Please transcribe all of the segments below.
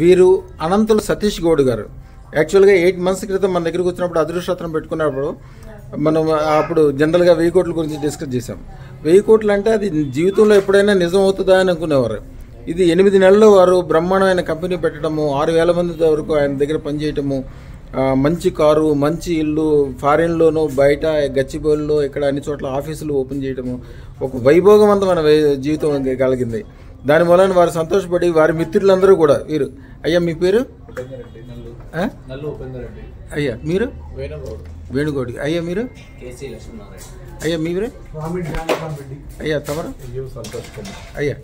వీరు అనంతులు సతీష్ గౌడ్ గారు. యాక్చువల్గా ఎయిట్ మంత్స్ క్రితం మన దగ్గరికి వచ్చినప్పుడు అదృష్టత్రం పెట్టుకున్నప్పుడు మనం అప్పుడు జనరల్గా వెయ్యి కోట్ల గురించి డిస్కస్ చేసాం వెయ్యి కోట్లు అంటే అది జీవితంలో ఎప్పుడైనా నిజం అవుతుందా అని అనుకునేవారు. ఇది ఎనిమిది నెలల్లో వారు బ్రహ్మాండమైన కంపెనీ పెట్టడము ఆరు వేల మంది వరకు ఆయన దగ్గర పనిచేయటము మంచి కారు మంచి ఇల్లు ఫారిన్లోను బయట గచ్చిబౌలిలో ఇక్కడ అన్ని చోట్ల ఆఫీసులు ఓపెన్ చేయడము ఒక వైభోగవంతమైన జీవితం కలిగింది. దాని వలన వారు సంతోషపడి వారి మిత్రులందరూ కూడా వీరు. అయ్యా మీ పేరు? అయ్యా మీరు? వేణుగౌడ్. వేణుగౌడి. అయ్యా మీరు? అయ్యా మీరే అయ్యా తమరు? యు సంతోష్ కుమార్ అయ్యా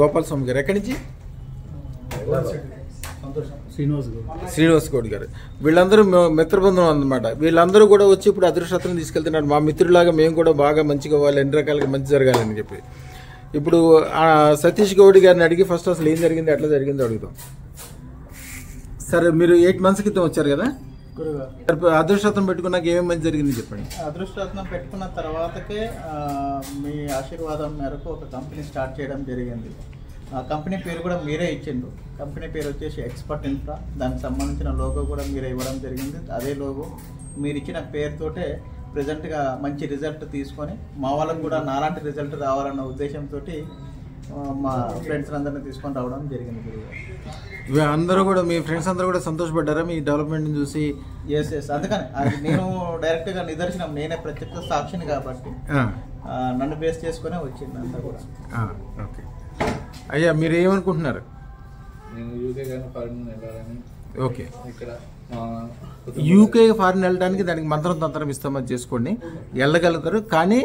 గోపాల్ స్వామి గారు. ఎక్కడి నుంచి? సంతోషం శ్రీనివాస్ గౌడ్ గారు. వీళ్ళందరూ మిత్రబృందం అన్నమాట. వీళ్ళందరూ కూడా వచ్చి ఇప్పుడు అదృష్టత్రం తీసుకెళ్తున్నారు. మా మిత్రులాగా మేము కూడా బాగా మంచిగా వాళ్ళు ఎన్ని రకాలుగా మంచి జరగాలని చెప్పి. ఇప్పుడు సతీష్ గౌడ్ గారిని అడిగి ఫస్ట్ అసలు ఏం జరిగింది ఎట్లా జరిగిందో అడుగుతాం సరే మీరు ఎయిట్ మంత్స్ క్రితం వచ్చారు కదా? అదృష్టత్వం పెట్టుకున్నాక ఏమేమి మంచి జరిగింది చెప్పండి. అదృష్టరత్నం పెట్టుకున్న తర్వాతకే మీ ఆశీర్వాదం మేరకు ఒక కంపెనీ స్టార్ట్ చేయడం జరిగింది. ఆ కంపెనీ పేరు కూడా మీరే ఇచ్చిండు కంపెనీ పేరు వచ్చేసి ఎక్స్పర్ట్ ఇన్ఫ్రా దానికి సంబంధించిన లోగో కూడా మీరే ఇవ్వడం జరిగింది. అదే లోగో మీరు ఇచ్చిన పేరుతోటే ప్రజెంట్గా మంచి రిజల్ట్ తీసుకొని మా వాళ్ళకు కూడా నాలాంటి రిజల్ట్ రావాలన్న ఉద్దేశంతో మా ఫ్రెండ్స్ అందరినీ తీసుకొని రావడం జరిగింది అందరూ కూడా మీ ఫ్రెండ్స్ అందరూ కూడా సంతోషపడ్డారా? మీ డెవలప్మెంట్ చూసి? ఎస్ ఎస్ అందుకని అది నేను డైరెక్ట్గా నిదర్శనం నేనే ప్రత్యక్ష సాక్షిని కాబట్టి నన్ను బేస్ చేసుకునే వచ్చింది అంతా కూడా. ఆ, ఓకే. అయ్యా మీరు ఏమనుకుంటున్నారు? నేను యూకే కానీ ఫారిన్ వెళ్ళాలని ఓకే. ఇక్కడ యూకే ఫారిన్ వెళ్ళడానికి దానికి మంత్రం తంత్రం ఇస్తామని చేసుకోండి. వెళ్ళగలుగుతారు. కానీ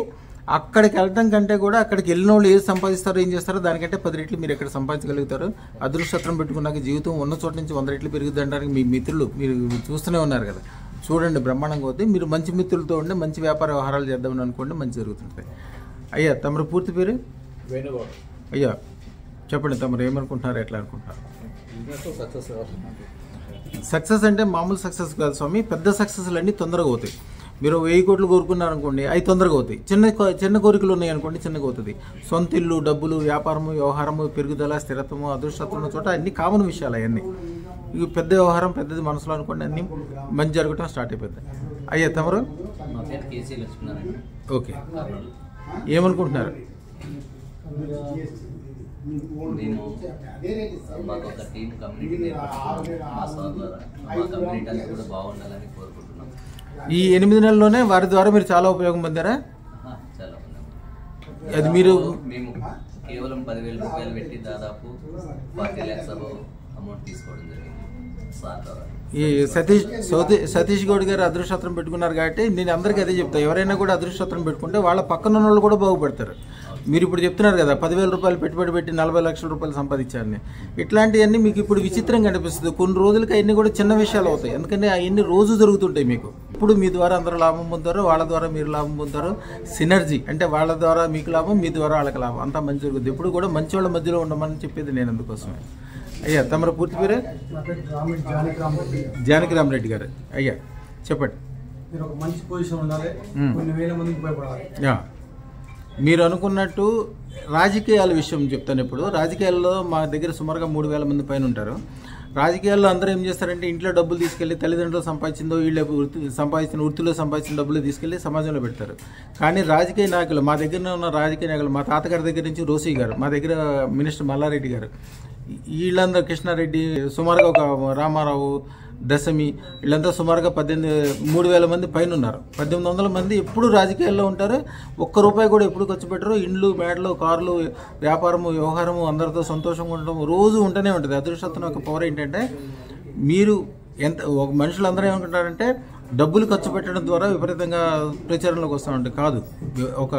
అక్కడికి వెళ్ళడం కంటే కూడా అక్కడికి వెళ్ళిన వాళ్ళు ఏది సంపాదిస్తారో ఏం చేస్తారో దానికంటే పది రెట్లు మీరు ఇక్కడ సంపాదించగలుగుతారు. అదృష్టత్రం పెట్టుకున్నాక జీవితం ఉన్న చోట నుంచి వంద రెట్లు పెరుగుద్ది అనడానికి మీ మిత్రులు మీరు చూస్తూనే ఉన్నారు కదా. చూడండి బ్రహ్మాండంగా అవుతుంది మీరు మంచి మిత్రులతో ఉండి మంచి వ్యాపార వ్యవహారాలు చేద్దామని అనుకోండి మంచి జరుగుతుంటాయి అయ్యా తమరు పూర్తి పేరు? వేణుగౌడ్. అయ్యా చెప్పండి తమరు ఏమనుకుంటున్నారు ఎట్లా అనుకుంటున్నారు? సక్సెస్ అంటే మామూలు సక్సెస్ కాదు స్వామి పెద్ద సక్సెస్లు అన్నీ తొందరగా అవుతాయి. మీరు వెయ్యి కోట్లు కోరుకున్నారు అనుకోండి అవి తొందరగా అవుతాయి. చిన్న చిన్న కోరికలు ఉన్నాయి అనుకోండి చిన్నగా అవుతుంది. సొంత ఇల్లు డబ్బులు వ్యాపారము వ్యవహారము పెరుగుదల స్థిరత్వము అదృష్టత్వం చోట అన్ని కామన్ విషయాలు అవన్నీ ఇవి పెద్ద వ్యవహారం పెద్దది మనసులో అనుకోండి అన్ని మంచి జరగటం స్టార్ట్ అయిపోద్ది అయ్యా తమరు? ఓకే. ఏమనుకుంటున్నారు? నేను మాకు ఒక టీం కమ్యూనిటీ నేర్పిస్తున్నాను మా సార్ ద్వారా మా కమ్యూనిటీ అంతా కూడా బాగుండాలని కోరుకుంటున్నాం. ఈ ఎనిమిది నెలల్లోనే వారి ద్వారా మీరు చాలా ఉపయోగం పొందారా? చాలా అది మీరు మేము కేవలం పదివేల రూపాయలు పెట్టి దాదాపు ఫార్టీ ల్యాక్స్ అమౌంట్ తీసుకోవడం జరిగింది సార్ ద్వారా. ఈ సతీష్ సౌతి సతీష్ గౌడ్ గారు అదృష్టత్రం పెట్టుకున్నారు కాబట్టి నేను అందరికీ అదే చెప్తా. ఎవరైనా కూడా అదృష్టత్రం పెట్టుకుంటే వాళ్ళ పక్కన ఉన్న వాళ్ళు కూడా బాగుపడతారు. మీరు ఇప్పుడు చెప్తున్నారు కదా పదివేల రూపాయలు పెట్టుబడి పెట్టి నలభై లక్షల రూపాయలు సంపాదించారని. ఇట్లాంటివన్నీ మీకు ఇప్పుడు విచిత్రంగా అనిపిస్తుంది. కొన్ని రోజులకి అవన్నీ కూడా చిన్న విషయాలు అవుతాయి. ఎందుకంటే అవన్నీ రోజు జరుగుతుంటాయి మీకు. ఇప్పుడు మీ ద్వారా అందరూ లాభం పొందుతారు వాళ్ళ ద్వారా మీరు లాభం పొందుతారు. సినర్జీ అంటే వాళ్ళ ద్వారా మీకు లాభం మీ ద్వారా వాళ్ళకి లాభం. అంతా మంచి జరుగుతుంది ఇప్పుడు కూడా మంచి వాళ్ళ మధ్యలో ఉండమని చెప్పేది నేను అందుకోసమే. అయ్యా తమరు పూర్తి పేరే? నా పేరు రామిడి జానకాంబెడ్డి జానకి రామరెడ్డి గారు. అయ్యా చెప్పండి. మీరు ఒక మంచి పొజిషన్ ఉండాలి. కొన్ని వేల మందికి ఉపయోగపడాలి. మీరు అనుకున్నట్టు రాజకీయాల విషయం చెప్తాను ఇప్పుడు. రాజకీయాల్లో మా దగ్గర సుమారుగా మూడు వేల మంది పైన ఉంటారు. రాజకీయాల్లో అందరూ ఏం చేస్తారంటే ఇంట్లో డబ్బులు తీసుకెళ్ళి తల్లిదండ్రులు సంపాదించిందో వీళ్ళ వృత్తి సంపాదించిన వృత్తిలో సంపాదించిన డబ్బులు తీసుకెళ్ళి సమాజంలో పెడతారు. కానీ రాజకీయ నాయకులు మా దగ్గర ఉన్న రాజకీయ నాయకులు మా తాతగారి దగ్గర నుంచి రోసీ గారు మా దగ్గర మినిస్టర్ మల్లారెడ్డి గారు వీళ్ళందరూ కృష్ణారెడ్డి సుమారుగా ఒక రామారావు దశమి వీళ్ళంతా సుమారుగా పద్దెనిమిది మూడు వేల మంది పైన ఉన్నారు పద్దెనిమిది వందల మంది ఎప్పుడు రాజకీయాల్లో ఉంటారు ఒక్క రూపాయి కూడా ఎప్పుడు ఖర్చు పెట్టరు. ఇండ్లు మేడలు కార్లు వ్యాపారము వ్యవహారము అందరితో సంతోషంగా ఉండడం రోజు ఉంటూనే ఉంటుంది. అదృష్టత్వం యొక్క పవర్ ఏంటంటే మీరు ఎంత ఒక మనుషులందరూ ఏమనుకుంటారంటే డబ్బులు ఖర్చు పెట్టడం ద్వారా విపరీతంగా ప్రచారంలోకి వస్తూ ఉంటుంది. కాదు ఒక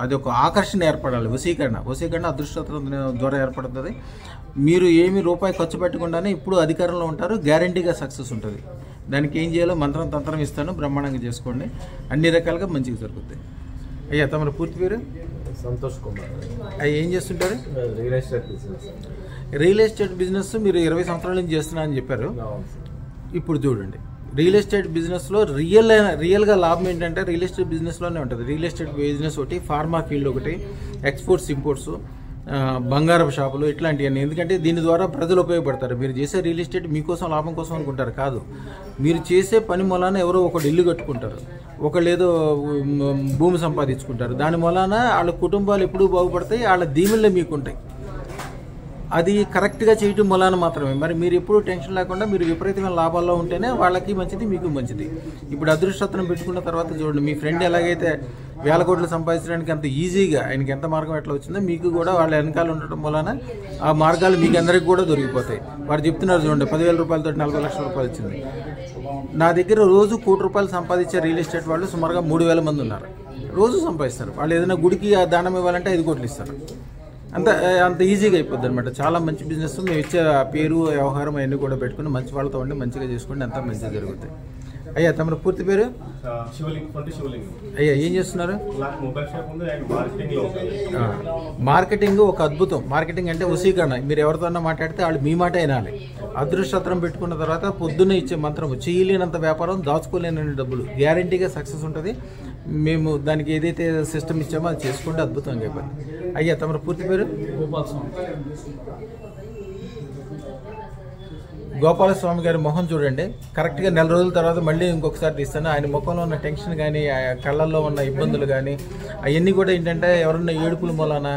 అది ఒక ఆకర్షణ ఏర్పడాలి. వశీకరణ. వశీకరణ అదృష్టత్వం ద్వారా ఏర్పడుతుంది. మీరు ఏమి రూపాయి ఖర్చు పెట్టకుండానే ఇప్పుడు అధికారంలో ఉంటారు గ్యారంటీగా సక్సెస్ ఉంటుంది. దానికి ఏం చేయాలో మంత్రం తంత్రం ఇస్తాను బ్రహ్మాండంగా చేసుకోండి. అన్ని రకాలుగా మంచిగా జరుగుతుంది అయ్యా తమరు పూర్తి పేరు? సంతోష్ కుమార్. అవి ఏం చేస్తుంటారు? Real estate business. Real estate business మీరు ఇరవై సంవత్సరాల నుంచి చేస్తున్నా అని చెప్పారు. ఇప్పుడు చూడండి. రియల్ ఎస్టేట్ బిజినెస్లో రియల్ రియల్గా లాభం ఏంటంటే రియల్ ఎస్టేట్ బిజినెస్లోనే ఉంటుంది. రియల్ ఎస్టేట్ బిజినెస్ ఒకటి ఫార్మా ఫీల్డ్ ఒకటి ఎక్స్పోర్ట్స్ ఇంపోర్ట్స్. బంగారపు షాపులు ఇట్లాంటివన్నీ. ఎందుకంటే దీని ద్వారా ప్రజలు ఉపయోగపడతారు. మీరు చేసే రియల్ ఎస్టేట్ మీకోసం లాభం కోసం అనుకుంటారు. కాదు. మీరు చేసే పని మూలాన ఎవరో ఒకడు ఇల్లు కట్టుకుంటారు. ఒకళ్ళు ఏదో భూమి సంపాదించుకుంటారు. దాని మూలాన వాళ్ళ కుటుంబాలు ఎప్పుడూ బాగుపడతాయి. వాళ్ళ దీవెనలే మీకుంటాయి. అది కరెక్ట్గా చేయటం వలన మాత్రమే. మరి మీరు ఎప్పుడు టెన్షన్ లేకుండా మీరు విపరీతమైన లాభాల్లో ఉంటేనే వాళ్ళకి మంచిది మీకు మంచిది. ఇప్పుడు అదృష్టత్వం పెట్టుకున్న తర్వాత చూడండి మీ ఫ్రెండ్ ఎలాగైతే వేల కోట్లు సంపాదించడానికి అంత ఈజీగా ఆయనకి ఎంత మార్గం ఎట్లా వచ్చిందో మీకు కూడా వాళ్ళ వెనకాల ఉండటం వలన ఆ మార్గాలు మీకు అందరికి కూడా దొరికిపోతాయి. వారు చెప్తున్నారు చూడండి పదివేల రూపాయలతో నలభై లక్షల రూపాయలు వచ్చింది. నా దగ్గర రోజు కోటి రూపాయలు సంపాదించే రియల్ ఎస్టేట్ వాళ్ళు సుమారుగా మూడు వేల మంది ఉన్నారు. రోజు సంపాదిస్తారు. వాళ్ళు ఏదైనా గుడికి ఆ దానం ఇవ్వాలంటే ఐదు కోట్లు ఇస్తారు. అంత అంత ఈజీగా అయిపోద్ది అనమాట చాలా మంచి బిజినెస్ మేము ఇచ్చే పేరు వ్యవహారం అవన్నీ కూడా పెట్టుకుని మంచి వాళ్ళతో ఉండి మంచిగా చేసుకోండి అంతా మంచిగా జరుగుతాయి అయ్యా తమ పూర్తి పేరు? అయ్యా ఏం చేస్తున్నారు? మార్కెటింగ్ ఒక అద్భుతం. మార్కెటింగ్ అంటే వసీకరణ మీరు ఎవరితోన్నా మాట్లాడితే వాళ్ళు మీ మాట వినాలి. అదృష్టత్రం పెట్టుకున్న తర్వాత పొద్దున్నే ఇచ్చే మంత్రం చేయలేనంత వ్యాపారం దాచుకోలేనన్ని డబ్బులు. గ్యారంటీగా సక్సెస్ ఉంటుంది. మేము దానికి ఏదైతే సిస్టమ్ ఇచ్చామో అది చేసుకుంటే అద్భుతంగా అయిపోయింది అయ్యా తమ పూర్తి పేరు? గోపాల్ స్వామి. గోపాలస్వామి గారి మొహం చూడండి. కరెక్ట్గా నెల రోజుల తర్వాత మళ్ళీ ఇంకొకసారి తీస్తాను. ఆయన ముఖంలో ఉన్న టెన్షన్ కానీ ఆ కళ్ళల్లో ఉన్న ఇబ్బందులు కానీ అవన్నీ కూడా ఏంటంటే ఎవరన్నా ఏడుపుల మూలాన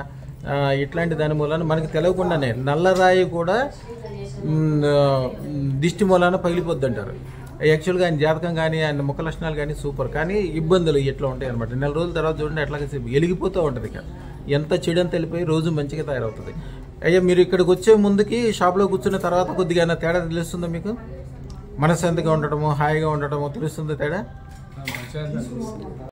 ఇట్లాంటి దాని మూలాన మనకి తెలియకుండానే నల్లరాయి కూడా దిష్టి మూలాన పగిలిపోద్ది అంటారు. యాక్చువల్గా ఆయన జాతకం కానీ ఆయన ముఖ లక్షణాలు కానీ సూపర్. కానీ ఇబ్బందులు ఇట్లా ఉంటాయి అనమాట నెల రోజుల తర్వాత చూడండి అట్లాగే వెలిగిపోతూ ఉంటుంది ఇక. ఎంత చెడని తెలిపోయి రోజు మంచిగా తయారవుతుంది. అయ్యా మీరు ఇక్కడికి వచ్చే ముందుకి షాప్లో కూర్చున్న తర్వాత కొద్దిగా అయినా తేడా తెలుస్తుందా మీకు? మనశ్శాంతిగా ఉండటము హాయిగా ఉండటము తెలుస్తుందా తేడా?